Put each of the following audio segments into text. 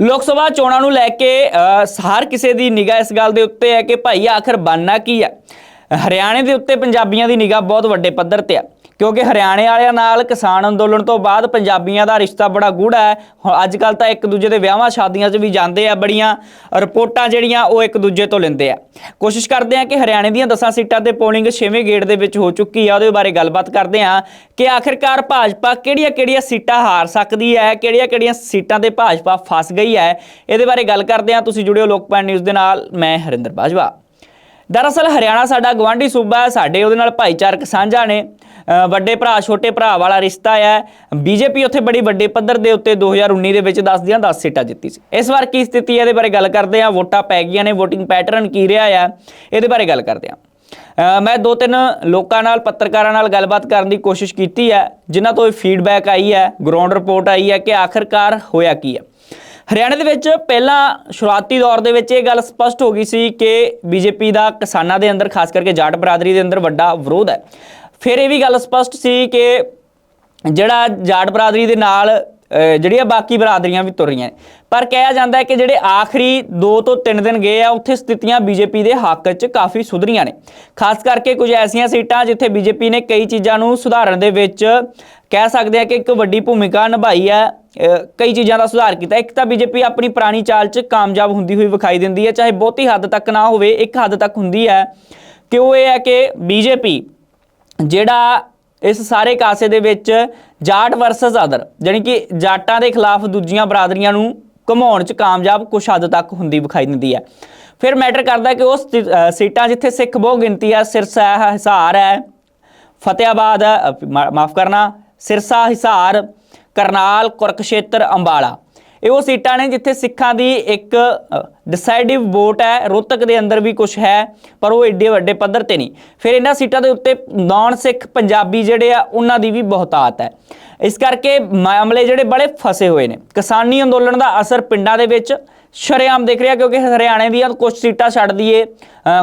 ਲੋਕ ਸਭਾ ਚੋਣਾਂ ਨੂੰ ਲੈ ਕੇ ਹਰ ਕਿਸੇ ਦੀ ਨਿਗਾਹ ਇਸ ਗੱਲ ਦੇ ਉੱਤੇ ਹੈ ਕਿ ਭਾਈ ਆਖਰ ਬਣਨਾ ਕੀ ਆ ਹਰਿਆਣੇ ਦੇ ਉੱਤੇ ਪੰਜਾਬੀਆਂ ਦੀ ਨਿਗਾਹ ਬਹੁਤ ਵੱਡੇ ਪੱਧਰ ਤੇ ਆ। ਕਿਉਂਕਿ ਹਰਿਆਣੇ ਵਾਲਿਆਂ ਨਾਲ ਕਿਸਾਨ ਅੰਦੋਲਨ ਤੋਂ ਬਾਅਦ ਪੰਜਾਬੀਆਂ ਦਾ ਰਿਸ਼ਤਾ ਬੜਾ ਗੂੜਾ ਹੈ। ਹੁਣ ਅੱਜ ਕੱਲ ਤਾਂ ਇੱਕ ਦੂਜੇ ਦੇ ਵਿਆਹਾਂ ਸ਼ਾਦੀਆਂ 'ਚ ਵੀ ਜਾਂਦੇ ਆ, ਬੜੀਆਂ ਰਿਪੋਰਟਾਂ ਜਿਹੜੀਆਂ ਉਹ ਇੱਕ ਦੂਜੇ ਤੋਂ ਲੈਂਦੇ ਆ। ਕੋਸ਼ਿਸ਼ ਕਰਦੇ ਆ ਕਿ ਹਰਿਆਣੇ ਦੀਆਂ 10 ਸੀਟਾਂ ਤੇ ਪੋਲਿੰਗ 6ਵੇਂ ਗੇੜ ਦੇ ਵਿੱਚ ਹੋ ਚੁੱਕੀ ਆ, ਉਹਦੇ ਬਾਰੇ ਗੱਲਬਾਤ ਕਰਦੇ ਆ ਕਿ ਆਖਿਰਕਾਰ ਭਾਜਪਾ ਕਿਹੜੀਆਂ-ਕਿਹੜੀਆਂ ਸੀਟਾਂ ਹਾਰ ਸਕਦੀ ਹੈ, ਕਿਹੜੀਆਂ-ਕਿਹੜੀਆਂ ਸੀਟਾਂ ਤੇ ਭਾਜਪਾ ਫਸ ਗਈ ਹੈ। ਇਹਦੇ ਬਾਰੇ ਗੱਲ ਕਰਦੇ ਆ, ਤੁਸੀਂ ਜੁੜਿਓ ਲੋਕਪਾਲ ਨਿਊਜ਼ ਦੇ ਨਾਲ, ਮੈਂ ਹਰਿੰਦਰ ਬਾਜਵਾ। ਦਰਅਸਲ ਹਰਿਆਣਾ ਸਾਡਾ ਗਵਾਂਢੀ ਸੂਬਾ ਹੈ, ਸਾਡੇ ਉਹਦੇ ਨਾਲ ਭਾਈਚਾਰਕ ਸਾਂਝਾ ਨੇ। ਵੱਡੇ ਭਰਾ, ਛੋਟੇ ਭਰਾ ਵਾਲਾ ਰਿਸ਼ਤਾ ਹੈ ਬੀਜੇਪੀ ਉੱਥੇ ਬੜੀ ਵੱਡੇ ਪੱਧਰ ਦੇ ਉੱਤੇ 2019 ਦੇ ਵਿੱਚ 10 ਦੀਆਂ 10 ਸੀਟਾਂ ਜਿੱਤੀ ਸੀ। ਇਸ ਵਾਰ ਕੀ ਸਥਿਤੀ ਹੈ ਇਹਦੇ ਬਾਰੇ ਗੱਲ ਕਰਦੇ ਹਾਂ। ਵੋਟਾਂ ਪੈ ਗਈਆਂ ਨੇ, ਵੋਟਿੰਗ ਪੈਟਰਨ ਕੀ ਰਿਹਾ ਹੈ ਇਹਦੇ ਬਾਰੇ ਗੱਲ ਕਰਦੇ ਹਾਂ। ਮੈਂ ਦੋ ਤਿੰਨ ਲੋਕਾਂ ਨਾਲ, ਪੱਤਰਕਾਰਾਂ ਨਾਲ ਗੱਲਬਾਤ ਕਰਨ ਦੀ ਕੋਸ਼ਿਸ਼ ਕੀਤੀ ਹੈ, ਜਿਨ੍ਹਾਂ ਤੋਂ ਇਹ ਫੀਡਬੈਕ ਆਈ ਹੈ ਗਰਾਊਂਡ ਰਿਪੋਰਟ ਆਈ ਹੈ ਕਿ ਆਖਰਕਾਰ ਹੋਇਆ ਕੀ ਹੈ। ਹਰਿਆਣਾ ਦੇ ਵਿੱਚ ਪਹਿਲਾਂ ਸ਼ੁਰੂਆਤੀ ਦੌਰ ਦੇ ਵਿੱਚ ਇਹ ਗੱਲ ਸਪਸ਼ਟ ਹੋ ਗਈ ਸੀ ਕਿ ਬੀਜੇਪੀ ਦਾ ਕਿਸਾਨਾਂ ਦੇ ਅੰਦਰ, ਖਾਸ ਕਰਕੇ ਜਾਟ ਬਰਾਦਰੀ ਦੇ ਅੰਦਰ ਵੱਡਾ ਵਿਰੋਧ ਹੈ। ਫਿਰ ਇਹ ਵੀ ਗੱਲ ਸਪਸ਼ਟ ਸੀ ਕਿ ਜਿਹੜਾ ਜਾਟ ਬਰਾਦਰੀ ਦੇ ਨਾਲ ਜਿਹੜੀਆਂ ਬਾਕੀ ਬਰਾਦਰੀਆਂ ਵੀ ਤੁਰ ਰਹੀਆਂ ਪਰ ਕਿਹਾ ਜਾਂਦਾ ਹੈ ਕਿ ਜਿਹੜੇ ਆਖਰੀ 2 ਤੋਂ 3 ਦਿਨ ਗਏ ਆ, ਉੱਥੇ ਸਥਿਤੀਆਂ ਬੀਜੇਪੀ ਦੇ ਹੱਕ 'ਚ ਕਾਫੀ ਸੁਧਰੀਆਂ ਨੇ। ਖਾਸ ਕਰਕੇ ਕੁਝ ਐਸੀਆਂ ਸੀਟਾਂ ਜਿੱਥੇ ਬੀਜੇਪੀ ਨੇ ਕਈ ਚੀਜ਼ਾਂ ਨੂੰ ਸੁਧਾਰਨ ਦੇ ਵਿੱਚ ਕਹਿ ਸਕਦੇ ਆ ਕਿ ਇੱਕ ਵੱਡੀ ਭੂਮਿਕਾ ਨਿਭਾਈ ਹੈ। ਕਈ ਚੀਜ਼ਾਂ ਦਾ ਸੁਧਾਰ ਕੀਤਾ। ਇੱਕ ਤਾਂ ਬੀਜੇਪੀ ਆਪਣੀ ਪੁਰਾਣੀ ਚਾਲ 'ਚ ਕਾਮਯਾਬ ਹੁੰਦੀ ਹੋਈ ਵਿਖਾਈ ਦਿੰਦੀ ਹੈ, ਚਾਹੇ ਬਹੁਤੀ ਹੱਦ ਤੱਕ ਨਾ ਹੋਵੇ, ਇੱਕ ਹੱਦ ਤੱਕ ਹੁੰਦੀ ਹੈ। ਕਿ ਉਹ ਇਹ ਹੈ ਕਿ ਬੀਜੇਪੀ ਜਿਹੜਾ ਇਸ ਸਾਰੇ ਕਾਸੇ ਦੇ ਵਿੱਚ ਜਾਟ ਵਰਸਸ ਅਦਰ ਜਾਣੀ ਕਿ ਜਾਟਾਂ ਦੇ ਖਿਲਾਫ ਦੂਜੀਆਂ ਬਰਾਦਰੀਆਂ ਨੂੰ ਘਮਾਉਣ 'ਚ ਕਾਮਯਾਬ ਕੁਛ ਹੱਦ ਤੱਕ ਹੁੰਦੀ ਵਿਖਾਈ ਦਿੰਦੀ ਹੈ। ਫਿਰ ਮੈਟਰ ਕਰਦਾ ਕਿ ਉਹ ਸੀਟਾਂ ਜਿੱਥੇ ਸਿੱਖ ਬਹੁ ਗਿਣਤੀ ਹੈ, ਸਿਰਸਾ ਹਿਸਾਰ ਹੈ, ਫਤਿਆਬਾਦ ਮਾ- ਮਾਫ ਕਰਨਾ, ਸਿਰਸਾ ਹਿਸਾਰ ਕਰਨਾਲ ਕੁਰਕਸ਼ੇਤਰ ਅੰਬਾਲਾ। ਇਹ ਉਹ ਸੀਟਾਂ ਨੇ ਜਿੱਥੇ ਸਿੱਖਾਂ ਦੀ ਇੱਕ ਡਿਸਾਈਡਿਵ ਵੋਟ ਹੈ, ਰੋਹਤਕ ਦੇ ਅੰਦਰ ਵੀ ਕੁਝ ਹੈ, ਪਰ ਉਹ ਏਡੇ ਵੱਡੇ ਪੱਧਰ ਤੇ ਨਹੀਂ। ਫਿਰ ਇਹਨਾਂ ਸੀਟਾਂ ਦੇ ਉੱਤੇ ਨਾਨ ਸਿੱਖ ਪੰਜਾਬੀ ਜਿਹੜੇ ਆ, ਉਹਨਾਂ ਦੀ ਵੀ ਬਹੁਤਾਤ ਹੈ। ਇਸ ਕਰਕੇ ਮਾਮਲੇ ਜਿਹੜੇ ਬੜੇ ਫਸੇ ਹੋਏ ਨੇ। ਕਿਸਾਨੀ ਅੰਦੋਲਨ ਦਾ ਅਸਰ ਪਿੰਡਾਂ ਦੇ ਵਿੱਚ ਸ਼ਰੇਆਮ ਦੇਖ ਰਿਹਾ ਕਿਉਂਕਿ ਹਰਿਆਣੇ ਦੀਆਂ ਕੁਝ ਸੀਟਾਂ ਛੱਡ ਦਈਏ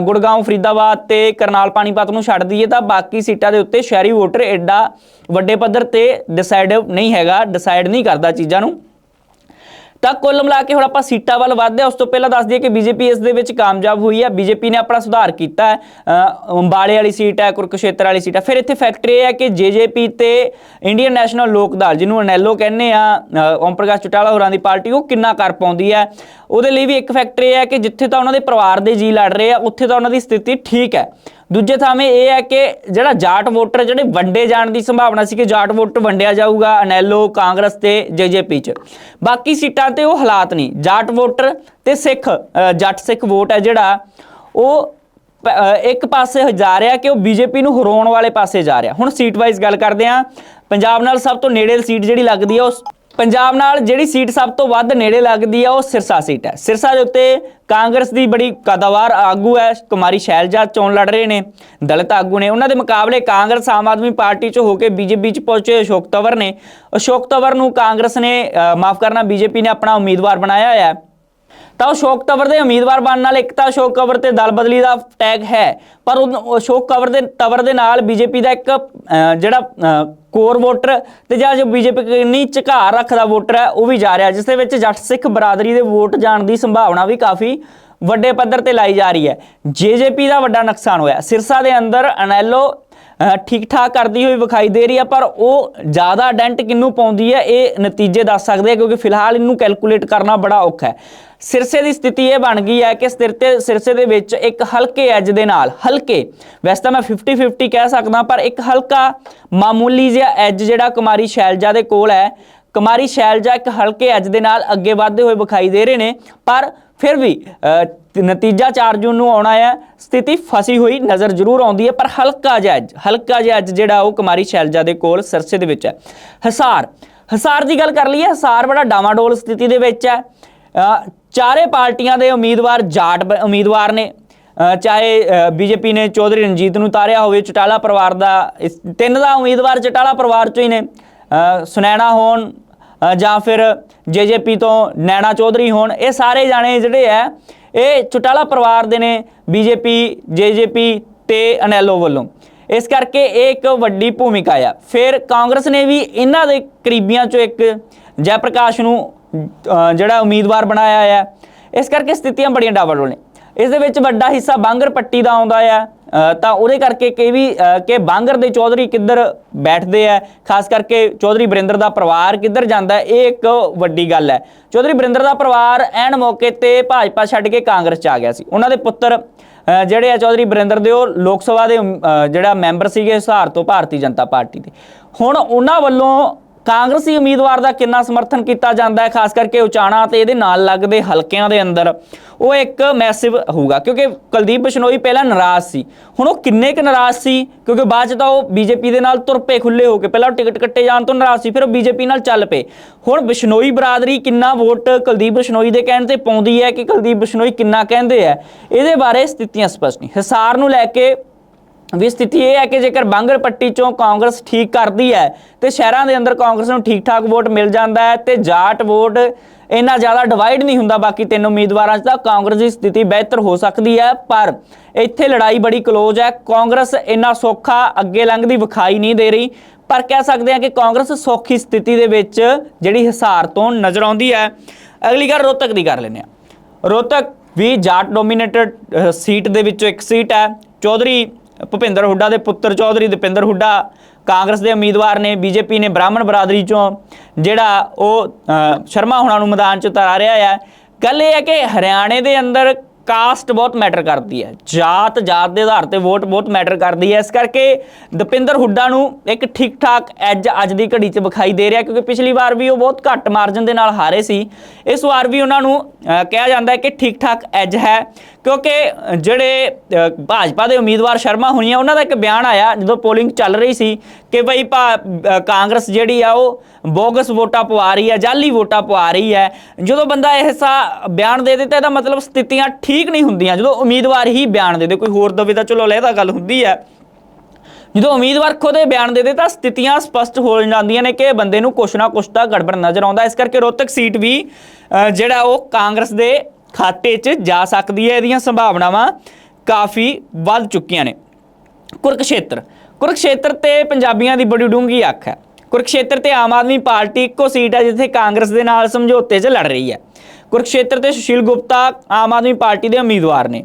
ਗੁੜਗਾਉਂ, ਫਰੀਦਾਬਾਦ ਤੇ ਕਰਨਾਲ ਪਾਣੀਪਤ ਨੂੰ ਛੱਡ ਦਈਏ ਤਾਂ ਬਾਕੀ ਸੀਟਾਂ ਦੇ ਉੱਤੇ ਸ਼ਹਿਰੀ ਵੋਟਰ ਐਡਾ ਵੱਡੇ ਪੱਧਰ ਤੇ ਡਿਸਾਈਡ ਨਹੀਂ ਹੈਗਾ ਡਿਸਾਈਡ ਨਹੀਂ ਕਰਦਾ ਚੀਜ਼ਾਂ ਨੂੰ। ਤਾਂ ਕੁੱਲ ਮਿਲਾ ਕੇ ਹੁਣ ਆਪਾਂ ਸੀਟਾਂ ਵੱਲ ਵਧਦੇ ਹਾਂ। ਉਸ ਤੋਂ ਪਹਿਲਾਂ ਦੱਸ ਦਈਏ ਕਿ ਬੀਜੇਪੀ ਇਸ ਦੇ ਵਿੱਚ ਕਾਮਯਾਬ ਹੋਈ ਹੈ। ਬੀਜੇਪੀ ਨੇ ਆਪਣਾ ਸੁਧਾਰ ਕੀਤਾ ਹੈ। ਅੰਬਾਲੇ ਵਾਲੀ ਸੀਟ ਹੈ, ਕੁਰਕਸ਼ੇਤਰ ਵਾਲੀ ਸੀਟ ਹੈ। ਫਿਰ ਇੱਥੇ ਫੈਕਟਰੀ ਇਹ ਹੈ ਕਿ ਜੇਜੇਪੀ ਤੇ ਇੰਡੀਅਨ ਨੈਸ਼ਨਲ ਲੋਕ ਦਲ ਜਿਹਨੂੰ ਅਨੈਲੋ ਕਹਿੰਦੇ ਆ ਓਮ ਪ੍ਰਕਾਸ਼ ਚੁਟਾਲਾ ਹੋਰਾਂ ਦੀ ਪਾਰਟੀ, ਉਹ ਕਿੰਨਾ ਕਰ ਪਾਉਂਦੀ ਹੈ? ਉਹਦੇ ਲਈ ਵੀ ਇੱਕ ਫੈਕਟਰੀ ਇਹ ਹੈ ਕਿ ਜਿੱਥੇ ਤਾਂ ਉਹਨਾਂ ਦੇ ਪਰਿਵਾਰ ਦੇ ਜੀ ਲੜ ਰਹੇ ਆ, ਉੱਥੇ ਤਾਂ ਉਹਨਾਂ ਦੀ ਸਥਿਤੀ ਠੀਕ ਹੈ। ਦੂਜੇ ਥਾਵੇਂ ਇਹ ਹੈ ਕਿ ਜਿਹੜਾ ਜਾਟ ਵੋਟਰ ਜਿਹੜੇ ਵੰਡੇ ਜਾਣ ਦੀ ਸੰਭਾਵਨਾ ਸੀ ਕਿ ਜਾਟ ਵੋਟਰ ਵੰਡਿਆ ਜਾਊਗਾ ਅਨੈਲੋ, ਕਾਂਗਰਸ ਤੇ ਜੇਜੇਪੀ ਚ। ਬਾਕੀ ਸੀਟਾਂ ਤੇ ਉਹ ਹਾਲਾਤ ਨਹੀਂ। ਜਾਟ ਵੋਟਰ ਤੇ ਸਿੱਖ ਜੱਟ ਸਿੱਖ ਵੋਟ ਹੈ ਜਿਹੜਾ, ਉਹ ਇੱਕ ਪਾਸੇ ਜਾ ਰਿਹਾ ਕਿ ਉਹ ਬੀਜੇਪੀ ਨੂੰ ਹਰਾਉਣ ਵਾਲੇ ਪਾਸੇ ਜਾ ਰਿਹਾ। ਹੁਣ ਸੀਟ ਵਾਈਜ਼ ਗੱਲ ਕਰਦੇ ਹਾਂ। ਪੰਜਾਬ ਨਾਲ ਸਭ ਤੋਂ ਨੇੜੇ ਸੀਟ ਜਿਹੜੀ ਲੱਗਦੀ ਹੈ ਉਹ ਪੰਜਾਬ ਨਾਲ ਜਿਹੜੀ ਸੀਟ ਸਭ ਤੋਂ ਵੱਧ ਨੇੜੇ ਲੱਗਦੀ ਆ, ਉਹ ਸਿਰਸਾ ਸੀਟ ਹੈ। ਸਿਰਸਾ ਦੇ ਉੱਤੇ ਕਾਂਗਰਸ ਦੀ ਬੜੀ ਕਦਾਵਾਰ ਆਗੂ ਹੈ, ਕੁਮਾਰੀ ਸ਼ੈਲਜਾ ਚੋਣ ਲੜ ਰਹੇ ਨੇ। ਦਲਿਤ ਆਗੂ ਨੇ। ਉਹਨਾਂ ਦੇ ਮੁਕਾਬਲੇ ਕਾਂਗਰਸ ਆਮ ਆਦਮੀ ਪਾਰਟੀ ਚ ਹੋ ਕੇ ਬੀਜੇਪੀ ਚ ਪਹੁੰਚੇ ਅਸ਼ੋਕ ਤਵਰ ਨੇ। ਅਸ਼ੋਕ ਤਵਰ ਨੂੰ ਕਾਂਗਰਸ ਨੇ ਮਾਫ ਕਰਨਾ, ਬੀਜੇਪੀ ਨੇ ਆਪਣਾ ਉਮੀਦਵਾਰ ਬਣਾਇਆ ਹੋਇਆ ਹੈ। ਤਾਂ ਅਸ਼ੋਕ ਤਵਰ ਦੇ ਉਮੀਦਵਾਰ ਬਣਨ ਨਾਲ ਇੱਕ ਤਾਂ ਅਸ਼ੋਕ ਕਵਰ ਤੇ ਦਲ ਬਦਲੀ ਦਾ ਟੈਗ ਹੈ, ਪਰ ਉਹ ਅਸ਼ੋਕ ਕਵਰ ਦੇ, ਤਵਰ ਦੇ ਨਾਲ ਬੀਜੇਪੀ ਦਾ ਇੱਕ ਜਿਹੜਾ ਕੋਰ ਵੋਟਰ ਤੇ ਜਾਂ ਜੋ ਬੀਜੇਪੀ ਕਿੰਨੀ ਝਕਾਰ ਰੱਖਦਾ ਵੋਟਰ ਹੈ, ਉਹ ਵੀ ਜਾ ਰਿਹਾ, ਜਿਸ ਦੇ ਵਿੱਚ ਜੱਟ ਸਿੱਖ ਬਰਾਦਰੀ ਦੇ ਵੋਟ ਜਾਣ ਦੀ ਸੰਭਾਵਨਾ ਵੀ ਕਾਫੀ ਵੱਡੇ ਪੱਧਰ ਤੇ ਲਾਈ ਜਾ ਰਹੀ ਹੈ। ਜੇਜੇਪੀ ਦਾ ਵੱਡਾ ਨੁਕਸਾਨ ਹੋਇਆ, ਸਿਰਸਾ ਦੇ ਅੰਦਰ ਅਨੈਲੋ ਠੀਕ ਠਾਕ ਕਰਦੀ ਹੋਈ ਵਿਖਾਈ ਦੇ ਰਹੀ ਆ, ਪਰ ਉਹ ਜ਼ਿਆਦਾ ਡੈਂਟ ਕਿੰਨੂੰ ਪਾਉਂਦੀ ਹੈ ਇਹ ਨਤੀਜੇ ਦੱਸ ਸਕਦੇ ਆ, ਕਿਉਂਕਿ ਫਿਲਹਾਲ ਇਹਨੂੰ ਕੈਲਕੂਲੇਟ ਕਰਨਾ ਬੜਾ ਔਖਾ ਹੈ। ਸਿਰਸੇ ਦੀ ਸਥਿਤੀ ਇਹ ਬਣ ਗਈ ਹੈ ਕਿ ਸਿਰਤੇ ਸਿਰਸੇ ਦੇ ਵਿੱਚ ਇੱਕ ਹਲਕੇ ਐਜ ਦੇ ਨਾਲ, ਹਲਕੇ, ਵੈਸੇ ਤਾਂ ਮੈਂ 50 50 ਕਹਿ ਸਕਦਾ, ਪਰ ਇੱਕ ਹਲਕਾ ਮਾਮੂਲੀ ਜਿਹਾ ਐਜ ਜਿਹੜਾ ਕੁਮਾਰੀ ਸ਼ੈਲਜਾ ਦੇ ਕੋਲ ਹੈ। ਕੁਮਾਰੀ ਸ਼ੈਲਜਾ ਇੱਕ ਹਲਕੇ ਐਜ ਦੇ ਨਾਲ ਅੱਗੇ ਵਧਦੇ ਹੋਏ ਵਿਖਾਈ ਦੇ ਰਹੇ ਨੇ, ਪਰ ਫਿਰ ਵੀ ਨਤੀਜਾ 4 ਜੂਨ ਨੂੰ ਆਉਣਾ ਹੈ। ਸਥਿਤੀ ਫਸੀ ਹੋਈ ਨਜ਼ਰ ਜ਼ਰੂਰ ਆਉਂਦੀ ਹੈ ਪਰ ਹਲਕਾ ਜਿਹਾ ਹਲਕਾ ਜਿਹਾ ਜਿਹੜਾ ਉਹ ਕੁਮਾਰੀ ਸ਼ੈਲਜਾ ਦੇ ਕੋਲ ਸਰਸੇ ਦੇ ਵਿੱਚ ਹੈ। ਹਸਾਰ ਹਸਾਰ ਦੀ ਗੱਲ ਕਰ ਲਈਏ ਹਸਾਰ ਬੜਾ ਡਾਵਾਡੋਲ ਸਥਿਤੀ ਦੇ ਵਿੱਚ ਹੈ। ਚਾਰੇ ਪਾਰਟੀਆਂ ਦੇ ਉਮੀਦਵਾਰ ਜਾਟ ਬ- ਉਮੀਦਵਾਰ ਨੇ। ਅ, ਚਾਹੇ ਬੀਜੇਪੀ ਨੇ ਚੌਧਰੀ ਰਣਜੀਤ ਨੂੰ ਤਾਰਿਆ ਹੋਵੇ ਚਟਾਲਾ ਪਰਿਵਾਰ ਦਾ ਇਸ- ਤਿੰਨ ਦਾ ਉਮੀਦਵਾਰ ਚਟਾਲਾ ਪਰਿਵਾਰ ਚੋਂ ਹੀ ਨੇ। ਸੁਨੈਣਾ ਹੋਣ ਜਾਂ ਫਿਰ ਜੇਜੇਪੀ ਤੋਂ ਨੈਣਾ ਚੌਧਰੀ ਹੋਣ, ਇਹ ਸਾਰੇ ਜਾਣੇ ਜਿਹੜੇ ਆ, ਇਹ ਚੁਟਾਲਾ ਪਰਿਵਾਰ ਦੇ ਨੇ ਬੀਜੇਪੀ ਜੇਜੇਪੀ ਤੇ ਅਨੈਲੋ ਵੱਲੋਂ। ਇਸ ਕਰਕੇ ਇਹ ਇੱਕ ਵੱਡੀ ਭੂਮਿਕਾ ਆ। ਫਿਰ ਕਾਂਗਰਸ ਨੇ ਵੀ ਇਹਨਾਂ ਦੇ ਕਰੀਬੀਆਂ ਚੋਂ ਇੱਕ ਜੈ ਪ੍ਰਕਾਸ਼ ਨੂੰ ਜਿਹੜਾ ਉਮੀਦਵਾਰ ਬਣਾਇਆ ਹੈ ਇਸ ਕਰਕੇ ਸਥਿਤੀਆਂ ਬੜੀਆਂ ਡਬਲ ਨੇ। ਇਸ ਦੇ ਵਿੱਚ ਵੱਡਾ ਹਿੱਸਾ ਬਾਂਗਰ ਪੱਟੀ ਦਾ ਆਉਂਦਾ ਆ। ਤਾਂ ਉਹਦੇ ਕਰਕੇ ਕਈ ਵੀ ਕਿ ਬਾਂਗਰ ਦੇ ਚੌਧਰੀ ਕਿੱਧਰ ਬੈਠਦੇ ਆ, ਖਾਸ ਕਰਕੇ ਚੌਧਰੀ ਬਰਿੰਦਰ ਦਾ ਪਰਿਵਾਰ ਕਿੱਧਰ ਜਾਂਦਾ, ਇਹ ਇੱਕ ਵੱਡੀ ਗੱਲ ਹੈ। ਚੌਧਰੀ ਬਰਿੰਦਰ ਦਾ ਪਰਿਵਾਰ ਐਨ ਮੌਕੇ ਤੇ ਭਾਜਪਾ ਛੱਡ ਕੇ ਕਾਂਗਰਸ ਚ ਆ ਗਿਆ ਸੀ। ਉਹਨਾਂ ਦੇ ਪੁੱਤਰ ਜਿਹੜੇ ਆ ਚੌਧਰੀ ਬਰਿੰਦਰ ਦੇ, ਉਹ ਲੋਕ ਸਭਾ ਦੇ ਜਿਹੜਾ ਮੈਂਬਰ ਸੀਗੇ ਹਿਸਾਰ ਤੋਂ ਭਾਰਤੀ ਜਨਤਾ ਪਾਰਟੀ ਦੇ। ਹੁਣ ਉਹਨਾਂ ਵੱਲੋਂ ਕਾਂਗਰਸੀ ਉਮੀਦਵਾਰ ਦਾ ਕਿੰਨਾ ਸਮਰਥਨ ਕੀਤਾ ਜਾਂਦਾ ਹੈ, ਖਾਸ ਕਰਕੇ ਉਚਾਣਾ ਤੇ ਇਹਦੇ ਨਾਲ ਲੱਗਦੇ ਹਲਕਿਆਂ ਦੇ ਅੰਦਰ। ਉਹ ਇੱਕ ਮੈਸਿਵ ਹੋਊਗਾ, ਕਿਉਂਕਿ ਕੁਲਦੀਪ ਬਿਸ਼ਨੋਈ ਪਹਿਲਾਂ ਨਾਰਾਜ਼ ਸੀ। ਹੁਣ ਉਹ ਕਿੰਨੇ ਕੁ ਨਾਰਾਜ਼ ਸੀ, ਕਿਉਂਕਿ ਬਾਅਦ ਚ ਤਾਂ ਉਹ ਬੀਜੇਪੀ ਦੇ ਨਾਲ ਤੁਰ ਪਏ ਖੁੱਲੇ ਹੋ ਕੇ। ਪਹਿਲਾਂ ਉਹ ਟਿਕਟ ਕੱਟੇ ਜਾਣ ਤੋਂ ਨਾਰਾਜ਼ ਸੀ, ਫਿਰ ਉਹ ਬੀਜੇਪੀ ਨਾਲ ਚੱਲ ਪਏ। ਹੁਣ ਬਿਸ਼ਨੋਈ ਬਰਾਦਰੀ ਕਿੰਨਾ ਵੋਟ ਕੁਲਦੀਪ ਬਿਸ਼ਨੋਈ ਦੇ ਕਹਿਣ ਤੇ ਪਾਉਂਦੀ ਹੈ ਕਿ ਕੁਲਦੀਪ ਬਿਸ਼ਨੋਈ ਕਿੰਨਾ ਕਹਿੰਦੇ ਆ ਇਹਦੇ ਬਾਰੇ ਸਥਿਤੀਆਂ ਸਪਸ਼ਟ ਨਹੀਂ ਹਿਸਾਰ ਨੂੰ ਲੈ ਕੇ ਵੀ ਸਥਿਤੀ ਇਹ ਹੈ ਕਿ ਜੇਕਰ ਬਾਂਗਰ ਪੱਟੀ ਚੋਂ ਕਾਂਗਰਸ ਠੀਕ ਕਰਦੀ ਹੈ, ਤੇ ਸ਼ਹਿਰਾਂ ਦੇ ਅੰਦਰ ਕਾਂਗਰਸ ਨੂੰ ਠੀਕ ਠਾਕ ਵੋਟ ਮਿਲ ਜਾਂਦਾ ਹੈ, ਤੇ ਜਾਟ ਵੋਟ ਇੰਨਾ ਜ਼ਿਆਦਾ ਡਿਵਾਈਡ ਨਹੀਂ ਹੁੰਦਾ ਬਾਕੀ ਤਿੰਨ ਉਮੀਦਵਾਰਾਂ 'ਚ, ਤਾਂ ਕਾਂਗਰਸ ਦੀ ਸਥਿਤੀ ਬਿਹਤਰ ਹੋ ਸਕਦੀ ਹੈ, ਪਰ ਇੱਥੇ ਲੜਾਈ ਬੜੀ ਕਲੋਜ਼ ਹੈ। ਕਾਂਗਰਸ ਇੰਨਾ ਸੌਖਾ ਅੱਗੇ ਲੰਘਦੀ ਵਿਖਾਈ ਨਹੀਂ ਦੇ ਰਹੀ, ਪਰ ਕਹਿ ਸਕਦੇ ਹਾਂ ਕਿ ਕਾਂਗਰਸ ਸੌਖੀ ਸਥਿਤੀ ਦੇ ਵਿੱਚ ਜਿਹੜੀ ਹਿਸਾਰ ਤੋਂ ਨਜ਼ਰ ਆਉਂਦੀ ਹੈ। ਅਗਲੀ ਗੱਲ ਰੋਹਤਕ ਦੀ ਕਰ ਲੈਂਦੇ ਹਾਂ। ਰੋਹਤਕ ਵੀ ਜਾਟ ਡੋਮੀਨੇਟਡ ਸੀਟ ਦੇ ਵਿੱਚੋਂ ਇੱਕ ਸੀਟ ਹੈ। ਚੌਧਰੀ ਭੁਪਿੰਦਰ ਹੁੱਡਾ ਦੇ ਪੁੱਤਰ ਚੌਧਰੀ ਦਪਿੰਦਰ ਹੁੱਡਾ ਕਾਂਗਰਸ ਦੇ ਉਮੀਦਵਾਰ ਨੇ, ਬੀਜੇਪੀ ਨੇ ਬ੍ਰਾਹਮਣ ਬਰਾਦਰੀ ਚੋਂ ਜਿਹੜਾ ਉਹ ਸ਼ਰਮਾ ਹੁਣਾਂ ਨੂੰ ਮੈਦਾਨ 'ਚ ਉਤਾਰ ਰਿਹਾ ਹੈ। ਗੱਲ ਇਹ ਹੈ ਕਿ ਹਰਿਆਣੇ ਦੇ ਅੰਦਰ ਕਾਸਟ ਬਹੁਤ ਮੈਟਰ ਕਰਦੀ ਹੈ। ਜਾਤ ਜਾਤ ਦੇ ਆਧਾਰ ਤੇ ਵੋਟ ਬਹੁਤ ਮੈਟਰ ਕਰਦੀ ਹੈ। ਇਸ ਕਰਕੇ ਦਪਿੰਦਰ ਹੁੱਡਾ ਨੂੰ ਇੱਕ ਠੀਕ ਠਾਕ ਐਜ ਅੱਜ ਦੀ ਘੜੀ 'ਚ ਵਿਖਾਈ ਦੇ ਰਿਹਾ, ਕਿਉਂਕਿ ਪਿਛਲੀ ਵਾਰ ਵੀ ਉਹ ਬਹੁਤ ਘੱਟ ਮਾਰਜਨ ਦੇ ਨਾਲ ਹਾਰੇ ਸੀ। ਇਸ ਵਾਰ ਵੀ ਉਹਨਾਂ ਨੂੰ ਕਿਹਾ ਜਾਂਦਾ ਹੈ ਕਿ ਠੀਕ ਠਾਕ ਐਜ ਹੈ। ਕਿਉਂਕਿ ਜਿਹੜੇ ਭਾਜਪਾ ਦੇ ਉਮੀਦਵਾਰ ਸ਼ਰਮਾ ਹੋਣੀਆਂ, ਉਹਨਾਂ ਦਾ ਇੱਕ ਬਿਆਨ ਆਇਆ ਜਦੋਂ ਪੋਲਿੰਗ ਚੱਲ ਰਹੀ ਸੀ ਕਿ ਭਈ ਭਾ- ਕਾਂਗਰਸ ਜਿਹੜੀ ਆ ਉਹ ਬੋਗਸ ਵੋਟਾਂ ਪਵਾ ਰਹੀ ਹੈ ਜਾਲੀ ਵੋਟਾਂ ਪਵਾ ਰਹੀ ਹੈ। ਜਦੋਂ ਬੰਦਾ ਇਹ ਸਾ ਬਿਆਨ ਦੇ ਦਿੱਤਾ ਇਹਦਾ ਮਤਲਬ ਸਥਿਤੀਆਂ ਠੀਕ ਨਹੀਂ ਹੁੰਦੀਆਂ। ਜਦੋਂ ਉਮੀਦਵਾਰ ਹੀ ਬਿਆਨ ਦੇ ਦੇ, ਕੋਈ ਹੋਰ ਦਵੇ ਤਾਂ ਚਲੋ ਲਹਿਦਾ ਗੱਲ ਹੁੰਦੀ ਹੈ। ਜਦੋਂ ਉਮੀਦਵਾਰ ਖੁਦ ਇਹ ਬਿਆਨ ਦੇ ਦੇ ਤਾਂ ਸਥਿਤੀਆਂ ਸਪਸ਼ਟ ਹੋ ਜਾਂਦੀਆਂ ਨੇ ਕਿ ਬੰਦੇ ਨੂੰ ਕੁਛ ਨਾ ਕੁਛ ਤਾਂ ਗੜਬੜ ਨਜ਼ਰ ਆਉਂਦਾ। ਇਸ ਕਰਕੇ ਰੋਹਤਕ ਸੀਟ ਵੀ ਜਿਹੜਾ ਉਹ ਕਾਂਗਰਸ ਦੇ ਖਾਤੇ 'ਚ ਜਾ ਸਕਦੀ ਹੈ, ਇਹਦੀਆਂ ਸੰਭਾਵਨਾਵਾਂ ਕਾਫੀ ਵੱਧ ਚੁੱਕੀਆਂ ਨੇ। ਕੁਰਕਸ਼ੇਤਰ। ਕੁਰਕਸ਼ੇਤਰ ਤੇ ਪੰਜਾਬੀਆਂ ਦੀ ਬੜੀ ਡੂੰਗੀ ਅੱਖ ਹੈ। ਕੁਰਕਸ਼ੇਤਰ ਤੇ ਆਮ ਆਦਮੀ ਪਾਰਟੀ ਇੱਕੋ ਸੀਟ ਹੈ, ਜਿੱਥੇ ਕਾਂਗਰਸ ਦੇ ਨਾਲ ਸਮਝੌਤੇ 'ਚ ਲੜ ਰਹੀ ਹੈ। ਕੁਰਕਸ਼ੇਤਰ ਤੇ ਸੁਸ਼ੀਲ ਗੁਪਤਾ ਆਮ ਆਦਮੀ ਪਾਰਟੀ ਦੇ ਉਮੀਦਵਾਰ ਨੇ।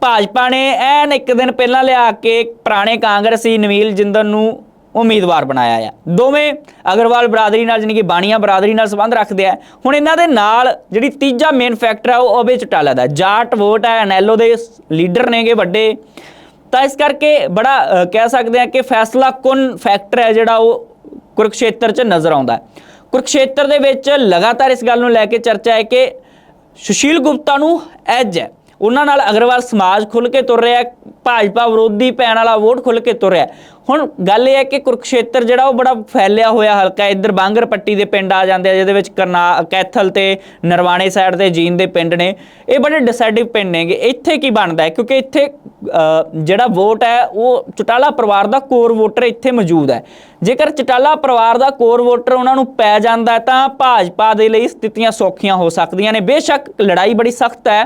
ਭਾਜਪਾ ਨੇ ਐਨ ਇੱਕ ਦਿਨ ਪਹਿਲਾਂ ਲਿਆ ਕੇ ਪੁਰਾਣੇ ਕਾਂਗਰਸੀ ਨਵੀਲ ਜਿੰਦਲ ਨੂੰ ਉਮੀਦਵਾਰ ਬਣਾਇਆ ਆ। ਦੋਵੇਂ ਅਗਰਵਾਲ ਬਰਾਦਰੀ ਨਾਲ ਜਾਣੀ ਕਿ ਬਾਣੀਆਂ ਬਰਾਦਰੀ ਨਾਲ ਸੰਬੰਧ ਰੱਖਦੇ ਆ। ਹੁਣ ਇਹਨਾਂ ਦੇ ਨਾਲ ਜਿਹੜੀ ਤੀਜਾ ਮੇਨ ਫੈਕਟਰ ਆ, ਉਹ ਅਬੇ ਚਟਾਲਾ ਦਾ। ਜਾਟ ਵੋਟ ਹੈ ਐਨਐਲਓ ਦੇ ਲੀਡਰ ਨੇਗੇ ਵੱਡੇ। ਤਾਂ ਇਸ ਕਰਕੇ ਬੜਾ ਕਹਿ ਸਕਦੇ ਆ ਕਿ ਫੈਸਲਾ ਕੁਨ ਫੈਕਟਰ ਹੈ ਜਿਹੜਾ ਉਹ ਕੁਰਕਸ਼ੇਤਰ 'ਚ ਨਜ਼ਰ ਆਉਂਦਾ। ਕੁਰਕਸ਼ੇਤਰ ਦੇ ਵਿੱਚ ਲਗਾਤਾਰ ਇਸ ਗੱਲ ਨੂੰ ਲੈ ਕੇ ਚਰਚਾ ਹੈ ਕਿ ਸੁਸ਼ੀਲ ਗੁਪਤਾ ਨੂੰ ਐਜ ਹੈ। ਉਹਨਾਂ ਨਾਲ ਅਗਰਵਾਲ ਸਮਾਜ ਖੁੱਲ ਕੇ ਤੁਰ ਰਿਹਾ ਭਾਜਪਾ ਵਿਰੋਧੀ ਪੈਣ ਵਾਲਾ ਵੋਟ ਖੁੱਲ ਕੇ ਤੁਰ ਰਿਹਾ ਹੁਣ ਗੱਲ ਇਹ ਹੈ ਕਿ ਕੁਰਕਸ਼ੇਤਰ ਜਿਹੜਾ ਉਹ ਬੜਾ ਫੈਲਿਆ ਹੋਇਆ ਹਲਕਾ ਇੱਧਰ ਬਾਂਗਰ ਪੱਟੀ ਦੇ ਪਿੰਡ ਆ ਜਾਂਦੇ ਆ, ਜਿਹਦੇ ਵਿੱਚ ਕਰਨਾ, ਕੈਥਲ ਤੇ ਨਰਵਾਣੇ ਸਾਈਡ ਤੇ ਜੀਨ ਦੇ ਪਿੰਡ ਨੇ। ਇਹ ਬੜੇ ਡਿਸਾਈਡਿਵ ਪਿੰਡ ਨੇਗੇ ਇੱਥੇ ਕੀ ਬਣਦਾ ਹੈ, ਕਿਉਂਕਿ ਇੱਥੇ ਜਿਹੜਾ ਵੋਟ ਹੈ, ਉਹ ਚਟਾਲਾ ਪਰਿਵਾਰ ਦਾ ਕੋਰ ਵੋਟਰ ਇੱਥੇ ਮੌਜੂਦ ਹੈ। ਜੇਕਰ ਚਟਾਲਾ ਪਰਿਵਾਰ ਦਾ ਕੋਰ ਵੋਟਰ ਉਹਨਾਂ ਨੂੰ ਪੈ ਜਾਂਦਾ ਤਾਂ ਭਾਜਪਾ ਦੇ ਲਈ ਸਥਿਤੀਆਂ ਸੌਖੀਆਂ ਹੋ ਸਕਦੀਆਂ ਨੇ। ਬੇਸ਼ੱਕ ਲੜਾਈ ਬੜੀ ਸਖਤ ਹੈ।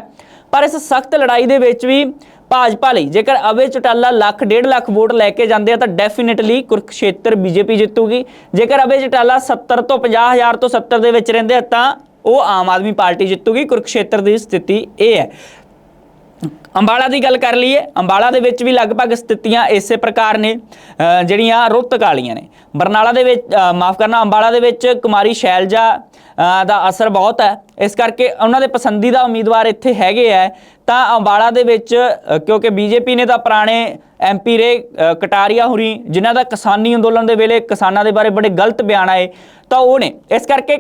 ਪਰ ਇਸ ਸਖਤ ਲੜਾਈ ਦੇ ਵਿੱਚ ਵੀ ਭਾਜਪਾ ਲਈ ਜੇਕਰ ਅਵੇ ਚਟਾਲਾ ਲੱਖ, ਡੇਢ ਲੱਖ ਵੋਟ ਲੈ ਕੇ ਜਾਂਦੇ ਆ ਤਾਂ ਡੈਫੀਨਿਟਲੀ ਕੁਰਕਸ਼ੇਤਰ ਬੀਜੇਪੀ ਜਿੱਤੂਗੀ। ਜੇਕਰ ਅਵੇ ਚਟਾਲਾ 70 ਤੋਂ 50 ਹਜ਼ਾਰ ਤੋਂ 70 ਦੇ ਵਿੱਚ ਰਹਿੰਦੇ ਆ ਤਾਂ ਉਹ ਆਮ ਆਦਮੀ ਪਾਰਟੀ ਜਿੱਤੂਗੀ। ਕੁਰਕਸ਼ੇਤਰ ਦੀ ਸਥਿਤੀ ਇਹ ਹੈ। ਅੰਬਾਲਾ ਦੀ ਗੱਲ ਕਰ ਲਈਏ, ਅੰਬਾਲਾ ਦੇ ਵਿੱਚ ਵੀ ਲਗਭਗ ਸਥਿਤੀਆਂ ਇਸੇ ਪ੍ਰਕਾਰ ਨੇ ਜਿਹੜੀਆਂ ਰੁੱਤ ਕਾਲੀਆਂ ਨੇ। ਬਰਨਾਲਾ ਦੇ ਵਿੱਚ ਮਾਫ ਕਰਨਾ, ਅੰਬਾਲਾ ਦੇ ਵਿੱਚ ਕੁਮਾਰੀ ਸ਼ੈਲਜਾ ਦਾ ਅਸਰ ਬਹੁਤ ਹੈ। ਇਸ ਕਰਕੇ ਉਹਨਾਂ ਦੇ ਪਸੰਦੀਦਾ ਉਮੀਦਵਾਰ ਇੱਥੇ ਹੈਗੇ ਆ। ਤਾਂ ਅੰਬਾਲਾ ਦੇ ਵਿੱਚ ਅ, ਕਿਉਂਕਿ ਬੀਜੇਪੀ ਨੇ ਤਾਂ ਪੁਰਾਣੇ ਐਮਪੀ ਰੇ ਅ, ਕਟਾਰੀਆ ਹੁਰੀ ਜਿਨ੍ਹਾਂ ਦਾ ਕਿਸਾਨੀ ਅੰਦੋਲਨ ਦੇ ਵੇਲੇ ਕਿਸਾਨਾਂ ਦੇ ਬਾਰੇ ਬੜੇ ਗਲਤ ਬਿਆਨ ਆਏ ਤਾਂ ਉਹ ਨੇ ਇਸ ਕਰਕੇ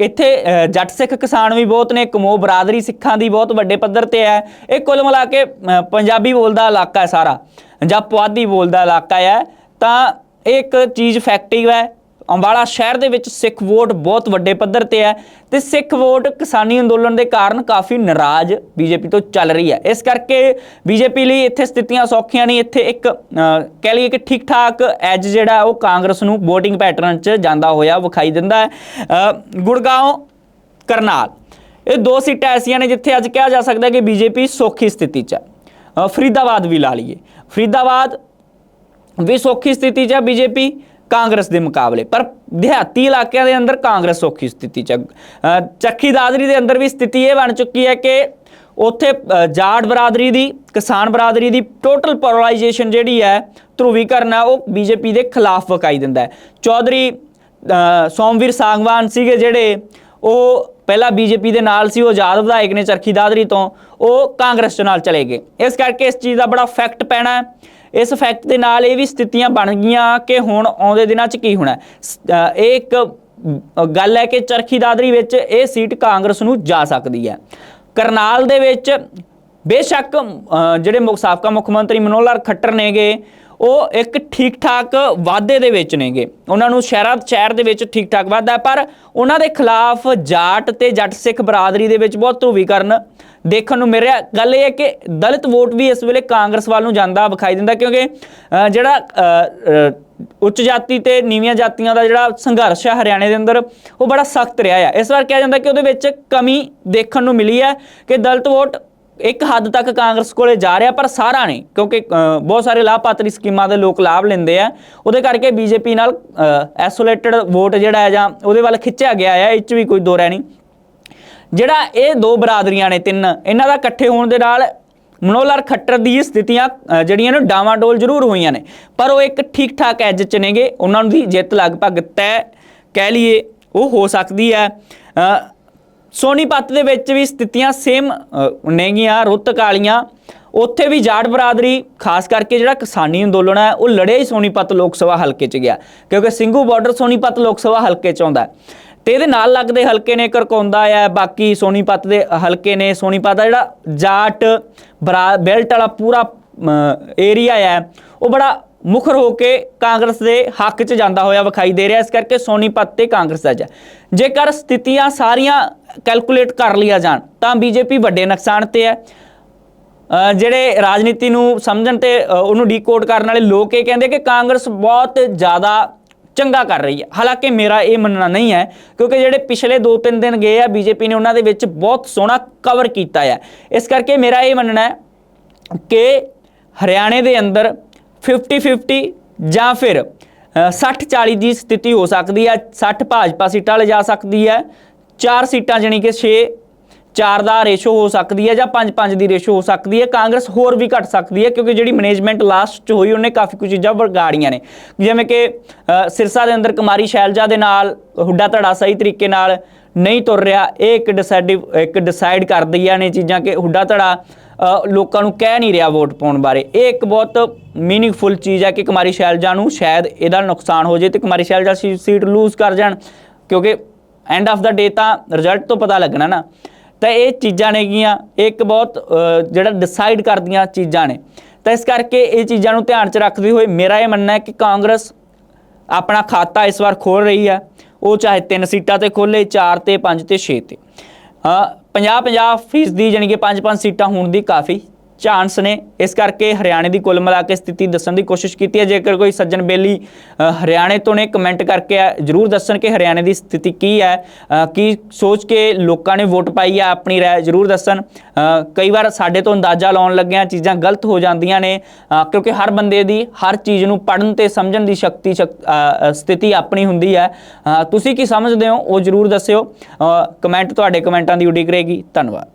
ਇੱਥੇ ਜੱਟ ਸਿੱਖ ਕਿਸਾਨ ਵੀ ਬਹੁਤ ਨੇ ਕਮੋ ਬਰਾਦਰੀ ਸਿੱਖਾਂ ਦੀ ਬਹੁਤ ਵੱਡੇ ਪੱਧਰ ਤੇ ਹੈ। ਇਹ ਕੁੱਲ ਮਿਲਾ ਕੇ ਪੰਜਾਬੀ ਬੋਲਦਾ ਇਲਾਕਾ ਹੈ ਸਾਰਾ। ਜਾਂ ਪੁਆਧੀ ਬੋਲਦਾ ਇਲਾਕਾ ਹੈ। ਤਾਂ ਇਹ ਇੱਕ ਚੀਜ਼ ਫੈਕਟਿਵ ਹੈ। ਅੰਬਾਲਾ ਸ਼ਹਿਰ ਦੇ ਵਿੱਚ ਸਿੱਖ ਵੋਟ ਬਹੁਤ ਵੱਡੇ ਪੱਧਰ ਤੇ ਹੈ ਤੇ ਸਿੱਖ ਵੋਟ ਕਿਸਾਨੀ ਅੰਦੋਲਨ ਦੇ ਕਾਰਨ ਕਾਫੀ ਨਾਰਾਜ਼ ਬੀਜੇਪੀ ਤੋਂ ਚੱਲ ਰਹੀ ਹੈ। ਇਸ ਕਰਕੇ ਬੀਜੇਪੀ ਲਈ ਇੱਥੇ ਸਥਿਤੀਆਂ ਸੌਖੀਆਂ ਨਹੀਂ। ਇੱਥੇ ਇੱਕ ਕਹਿ ਲਈਏ ਕਿ ਠੀਕ ਠਾਕ ਐਜ ਜਿਹੜਾ ਉਹ ਕਾਂਗਰਸ ਨੂੰ VOTING ਪੈਟਰਨ 'ਚ ਜਾਂਦਾ ਹੋਇਆ ਵਿਖਾਈ ਦਿੰਦਾ ਹੈ। ਗੁੜਗਾਉਂ ਕਰਨਾਲ। ਇਹ ਦੋ ਸੀਟਾਂ ਐਸੀਆਂ ਨੇ ਜਿੱਥੇ ਅੱਜ ਕਿਹਾ ਜਾ ਸਕਦਾ ਹੈ ਕਿ ਬੀਜੇਪੀ ਸੌਖੀ ਸਥਿਤੀ 'ਚ ਹੈ। ਅ, ਫਰੀਦਾਬਾਦ ਵੀ ਲਾ ਲਈਏ। ਫਰੀਦਾਬਾਦ ਵੀ ਸੌਖੀ ਸਥਿਤੀ 'ਚ ਹੈ ਬੀਜੇਪੀ। ਕਾਂਗਰਸ ਦੇ ਮੁਕਾਬਲੇ। ਪਰ ਦਿਹਾਤੀ ਇਲਾਕਿਆਂ ਦੇ ਅੰਦਰ ਕਾਂਗਰਸ ਔਖੀ ਸਥਿਤੀ ਚ ਅ, ਚੱਕੀ ਦਾਦਰੀ ਦੇ ਅੰਦਰ ਵੀ ਸਥਿਤੀ ਇਹ ਬਣ ਚੁੱਕੀ ਹੈ ਕਿ ਉੱਥੇ ਅ, ਜਾਟ ਬਰਾਦਰੀ ਦੀ ਕਿਸਾਨ ਬਰਾਦਰੀ ਦੀ ਟੋਟਲ ਪੋਲਰਾਈਜੇਸ਼ਨ ਜਿਹੜੀ ਹੈ ਧਰੂਵੀਕਰਨ ਹੈ ਉਹ ਬੀਜੇਪੀ ਦੇ ਖਿਲਾਫ ਵਿਖਾਈ ਦਿੰਦਾ ਹੈ। ਚੌਧਰੀ ਸੋਮਵੀਰ ਸਾਂਗਵਾਨ ਸੀਗੇ ਜਿਹੜੇ ਉਹ ਪਹਿਲਾਂ ਬੀਜੇਪੀ ਦੇ ਨਾਲ ਸੀ, ਉਹ ਆਜ਼ਾਦ ਵਿਧਾਇਕ ਨੇ ਚਰਖੀ ਦਾਦਰੀ ਤੋਂ, ਉਹ ਕਾਂਗਰਸ ਦੇ ਨਾਲ ਚਲੇ ਗਏ। ਇਸ ਕਰਕੇ ਇਸ ਚੀਜ਼ ਦਾ ਬੜਾ ਫੈਕਟ ਪੈਣਾ ਹੈ। ਇਸ ਫੈਕਟ ਦੇ ਨਾਲ ਇਹ ਵੀ ਸਥਿਤੀਆਂ ਬਣ ਗਈਆਂ ਕਿ ਹੁਣ ਆਉਂਦੇ ਦਿਨਾਂ 'ਚ ਕੀ ਹੋਣਾ ਇਹ ਇੱਕ ਗੱਲ ਹੈ ਕਿ ਚਰਖੀ ਦਾਦਰੀ ਵਿੱਚ ਇਹ ਸੀਟ ਕਾਂਗਰਸ ਨੂੰ ਜਾ ਸਕਦੀ ਹੈ। ਕਰਨਾਲ ਦੇ ਵਿੱਚ ਬੇਸ਼ੱਕ ਜਿਹੜੇ ਮੁੱਖ ਸਾਬਕਾ ਮੁੱਖ ਮੰਤਰੀ ਮਨੋਹਰ ਲਾਲ ਖੱਟਰ ਨੇਗੇ ਉਹ ਇੱਕ ਠੀਕ ਠਾਕ ਵਾਅਦੇ ਦੇ ਵਿੱਚ ਨੇਗੇ। ਉਹਨਾਂ ਨੂੰ ਸ਼ਹਿਰਾਂ, ਸ਼ਹਿਰ ਦੇ ਵਿੱਚ ਠੀਕ ਠਾਕ ਵਾਧਾ ਪਰ ਉਹਨਾਂ ਦੇ ਖਿਲਾਫ ਜਾਟ ਤੇ ਜੱਟ ਸਿੱਖ ਬਰਾਦਰੀ ਦੇ ਵਿੱਚ ਬਹੁਤ ਧਰੂਵੀਕਰਨ ਦੇਖਣ ਨੂੰ ਮਿਲ ਰਿਹਾ। ਗੱਲ ਇਹ ਹੈ ਕਿ ਦਲਿਤ ਵੋਟ ਵੀ ਇਸ ਵੇਲੇ ਕਾਂਗਰਸ ਵੱਲ ਨੂੰ ਜਾਂਦਾ ਵਿਖਾਈ ਦਿੰਦਾ, ਕਿਉਂਕਿ ਜਿਹੜਾ ਉੱਚ ਜਾਤੀ ਤੇ ਨੀਵੀਆਂ ਜਾਤੀਆਂ ਦਾ ਜਿਹੜਾ ਸੰਘਰਸ਼ ਹੈ ਹਰਿਆਣੇ ਦੇ ਅੰਦਰ, ਉਹ ਬੜਾ ਸਖਤ ਰਿਹਾ ਹੈ ਇਸ ਵਾਰ ਕਿਹਾ ਜਾਂਦਾ ਕਿ ਉਹਦੇ ਵਿੱਚ ਕਮੀ ਦੇਖਣ ਨੂੰ ਮਿਲੀ ਹੈ ਕਿ ਦਲਿਤ ਵੋਟ ਇੱਕ ਹੱਦ ਤੱਕ ਕਾਂਗਰਸ ਕੋਲੇ ਜਾ ਰਿਹਾ ਪਰ ਸਾਰਾ ਨਹੀਂ, ਕਿਉਂਕਿ ਬਹੁਤ ਸਾਰੇ ਲਾਭਪਾਤਰੀ ਸਕੀਮਾਂ ਦੇ ਲੋਕ ਲਾਭ ਲੈਂਦੇ ਆ। ਉਹਦੇ ਕਰਕੇ ਬੀਜੇਪੀ ਨਾਲ ਐਸੋਲੇਟਡ ਵੋਟ ਜਿਹੜਾ ਹੈ ਜਾਂ ਉਹਦੇ ਵੱਲ ਖਿੱਚਿਆ ਗਿਆ ਹੈ ਇਹ 'ਚ ਵੀ ਕੋਈ ਦੋ ਰਹਿ ਨਹੀਂ। ਜਿਹੜਾ ਇਹ ਦੋ ਬਰਾਦਰੀਆਂ ਨੇ ਤਿੰਨ, ਇਹਨਾਂ ਦਾ ਇਕੱਠੇ ਹੋਣ ਦੇ ਨਾਲ ਮਨੋਹਰ ਲਾਲ ਖੱਟਰ ਦੀ ਸਥਿਤੀਆਂ ਜਿਹੜੀਆਂ ਨੇ ਡਾਵਾਡੋਲ ਜ਼ਰੂਰ ਹੋਈਆਂ ਨੇ। ਪਰ ਉਹ ਇੱਕ ਠੀਕ ਠਾਕ ਐਜ ਚ ਨੇਗੇ, ਉਹਨਾਂ ਦੀ ਜਿੱਤ ਲਗਭਗ ਤੈਅ ਕਹਿ ਲਈਏ, ਉਹ ਹੋ ਸਕਦੀ ਹੈ। ਸੋਨੀਪਤ ਦੇ ਵਿੱਚ ਵੀ ਸਥਿਤੀਆਂ ਸੇਮ ਨੇਗੀਆਂ, ਰੁੱਤ ਕਾਲੀਆਂ ਉੱਥੇ ਵੀ ਜਾਟ ਬਰਾਦਰੀ, ਖਾਸ ਕਰਕੇ ਜਿਹੜਾ ਕਿਸਾਨੀ ਅੰਦੋਲਨ ਹੈ, ਉਹ ਲੜਿਆ ਹੀ ਸੋਨੀਪਤ ਲੋਕ ਸਭਾ ਹਲਕੇ 'ਚ ਗਿਆ, ਕਿਉਂਕਿ ਸਿੰਘੂ ਬਾਰਡਰ ਸੋਨੀਪਤ ਲੋਕ ਸਭਾ ਹਲਕੇ 'ਚ ਆਉਂਦਾ ਹੈ। ਤੇ ਇਹਦੇ ਨਾਲ ਲੱਗਦੇ ਹਲਕੇ ਨੇ ਕਰਕੌਂਦਾ ਹੈ, ਬਾਕੀ ਸੋਨੀਪਤ ਦੇ ਹਲਕੇ ਨੇ ਸੋਨੀਪਤ ਦਾ ਜਿਹੜਾ ਜਾਟ ਬਰਾ, ਬੈਲਟ ਵਾਲਾ ਪੂਰਾ ਏਰੀਆ ਹੈ, ਉਹ ਬੜਾ ਮੁਖਰ ਹੋ ਕੇ ਕਾਂਗਰਸ ਦੇ ਹੱਕ 'ਚ ਜਾਂਦਾ ਹੋਇਆ ਵਿਖਾਈ ਦੇ ਰਿਹਾ, ਇਸ ਕਰਕੇ ਸੋਨੀਪਤ ਤੇ ਕਾਂਗਰਸ ਦਾ ਜਾ ਜੇਕਰ ਸਥਿਤੀਆਂ ਸਾਰੀਆਂ ਕੈਲਕੂਲੇਟ ਕਰ ਲਿਆ ਜਾਣ, ਤਾਂ ਬੀਜੇਪੀ ਵੱਡੇ ਨੁਕਸਾਨ ਤੇ ਹੈ। ਜਿਹੜੇ ਰਾਜਨੀਤੀ ਨੂੰ ਸਮਝਣ ਤੇ ਉਹਨੂੰ ਡੀਕੋਡ ਕਰਨ ਵਾਲੇ ਲੋਕ ਇਹ ਕਹਿੰਦੇ ਕਿ ਕਾਂਗਰਸ ਬਹੁਤ ਜ਼ਿਆਦਾ ਚੰਗਾ ਕਰ ਰਹੀ ਹੈ। ਹਾਲਾਂਕਿ ਮੇਰਾ ਇਹ ਮੰਨਣਾ ਨਹੀਂ ਹੈ, ਕਿਉਂਕਿ ਜਿਹੜੇ ਪਿਛਲੇ 2-3 ਦਿਨ ਗਏ ਆ, ਬੀਜੇਪੀ ਨੇ ਉਹਨਾਂ ਦੇ ਵਿੱਚ ਬਹੁਤ ਸੋਹਣਾ ਕਵਰ ਕੀਤਾ ਹੈ। ਇਸ ਕਰਕੇ ਮੇਰਾ ਇਹ ਮੰਨਣਾ ਹੈ ਕਿ ਹਰਿਆਣੇ ਦੇ ਅੰਦਰ 50-50 ਜਾਂ ਫਿਰ 60-40 ਦੀ ਸਥਿਤੀ ਹੋ ਸਕਦੀ ਹੈ 60 ਭਾਜਪਾ ਸੀਟਾਂ ਲੈ ਜਾ ਸਕਦੀ ਹੈ ਚਾਰ ਸੀਟਾਂ ਜਾਣੀ ਕਿ 6 4 ਦਾ ਰੇਸ਼ੋ ਹੋ ਸਕਦੀ ਹੈ ਜਾਂ 5-5 ਦੀ ਰੇਸ਼ੋ ਹੋ ਸਕਦੀ ਹੈ। ਕਾਂਗਰਸ ਹੋਰ ਵੀ ਘਟ ਸਕਦੀ ਹੈ ਕਿਉਂਕਿ ਜਿਹੜੀ ਮੈਨੇਜਮੈਂਟ ਲਾਸਟ ਚ ਹੋਈ, ਉਹਨੇ ਕਾਫੀ ਕੁਝ ਚੀਜ਼ਾਂ ਵਿਗਾੜੀਆਂ ਨੇ। ਜਿਵੇਂ ਕਿ ਸਿਰਸਾ ਦੇ ਅੰਦਰ ਕੁਮਾਰੀ ਸ਼ੈਲਜਾ ਦੇ ਨਾਲ, ਹੁੱਡਾ ਧੜਾ ਸਹੀ ਤਰੀਕੇ ਨਾਲ ਨਹੀਂ ਤੁਰ ਰਿਹਾ। ਇਹ ਇੱਕ ਡਿਸਾਈਡਿਵ ਇੱਕ ਡਿਸਾਈਡ ਕਰਦੀਆਂ ਨੇ ਚੀਜ਼ਾਂ ਕਿ ਹੁੱਡਾ ਧੜਾ ਲੋਕਾਂ ਨੂੰ ਕਹਿ ਨਹੀਂ ਰਿਹਾ ਵੋਟ ਪਾਉਣ ਬਾਰੇ। ਇਹ ਇੱਕ ਬਹੁਤ ਮੀਨਿੰਗਫੁਲ ਚੀਜ਼ ਹੈ ਕਿ ਕੁਮਾਰੀ ਸ਼ੈਲਜਾ ਨੂੰ ਸ਼ਾਇਦ ਇਹਦਾ ਨੁਕਸਾਨ ਹੋ ਜੇ ਤੇ ਕੁਮਾਰੀ ਸ਼ੈਲਜਾ ਸੀ- ਸੀਟ ਲੂਜ਼ ਕਰ ਜਾਣ। ਕਿਉਂਕਿ ਐਂਡ ਆਫ ਦਾ ਡੇ ਤਾਂ ਰਿਜ਼ਲਟ ਤੋਂ ਪਤਾ ਲੱਗਣਾ ਨਾ। ਤਾਂ ਇਹ ਚੀਜ਼ਾਂ ਨੇਗੀਆਂ ਇਹ ਇੱਕ ਬਹੁਤ ਜਿਹੜਾ ਡਿਸਾਈਡ ਕਰਦੀਆਂ ਚੀਜ਼ਾਂ ਨੇ। ਤਾਂ ਇਸ ਕਰਕੇ ਇਹ ਚੀਜ਼ਾਂ ਨੂੰ ਧਿਆਨ 'ਚ ਰੱਖਦੇ ਹੋਏ ਮੇਰਾ ਇਹ ਮੰਨਣਾ ਹੈ ਕਿ ਕਾਂਗਰਸ ਆਪਣਾ ਖਾਤਾ ਇਸ ਵਾਰ ਖੋਲ ਰਹੀ ਹੈ। ਉਹ ਚਾਹੇ 3 ਸੀਟਾਂ ਤੇ ਖੋਲੇ 4 ਤੇ 5 ਤੇ 6 ਤੇ। ਹਾਂ 50 50 ਫੀਸਦੀ ਜਾਣੀ ਕਿ 5 5 ਸੀਟਾਂ ਹੋਣ ਦੀ ਕਾਫੀ ਚਾਂਸ ਨੇ। ਇਸ ਕਰਕੇ ਹਰਿਆਣੇ ਦੀ ਕੁੱਲ ਮਿਲਾ ਕੇ ਸਥਿਤੀ ਦੱਸਣ ਦੀ ਕੋਸ਼ਿਸ਼ ਕੀਤੀ ਹੈ। ਜੇਕਰ ਕੋਈ ਸੱਜਣ ਬੇਲੀ ਹਰਿਆਣੇ ਤੋਂ ਨੇ ਕਮੈਂਟ ਕਰਕੇ ਜਰੂਰ ਦੱਸਣ ਕਿ ਹਰਿਆਣੇ ਦੀ ਸਥਿਤੀ ਕੀ ਹੈ। ਕੀ ਸੋਚ ਕੇ ਲੋਕਾਂ ਨੇ ਵੋਟ ਪਾਈ ਹੈ ਆਪਣੀ ਰਾਏ ਜਰੂਰ ਦੱਸਣ। ਕਈ ਵਾਰ ਸਾਡੇ ਤੋਂ ਅੰਦਾਜ਼ਾ ਲਾਉਣ ਲੱਗਿਆਂ ਚੀਜ਼ਾਂ ਗਲਤ ਹੋ ਜਾਂਦੀਆਂ ਨੇ। ਕਿਉਂਕਿ ਹਰ ਬੰਦੇ ਦੀ, ਹਰ ਚੀਜ਼ ਨੂੰ ਪੜਨ ਤੇ ਸਮਝਣ ਦੀ ਸ਼ਕਤੀ, ਸ਼ਕ- ਸਥਿਤੀ ਆਪਣੀ ਹੁੰਦੀ ਹੈ। ਤੁਸੀਂ ਕੀ ਸਮਝਦੇ ਹੋ ਉਹ ਜਰੂਰ ਦੱਸਿਓ। ਕਮੈਂਟ ਤੁਹਾਡੇ ਕਮੈਂਟਾਂ ਦੀ ਉਡੀਕ ਰਹੇਗੀ। ਧੰਨਵਾਦ।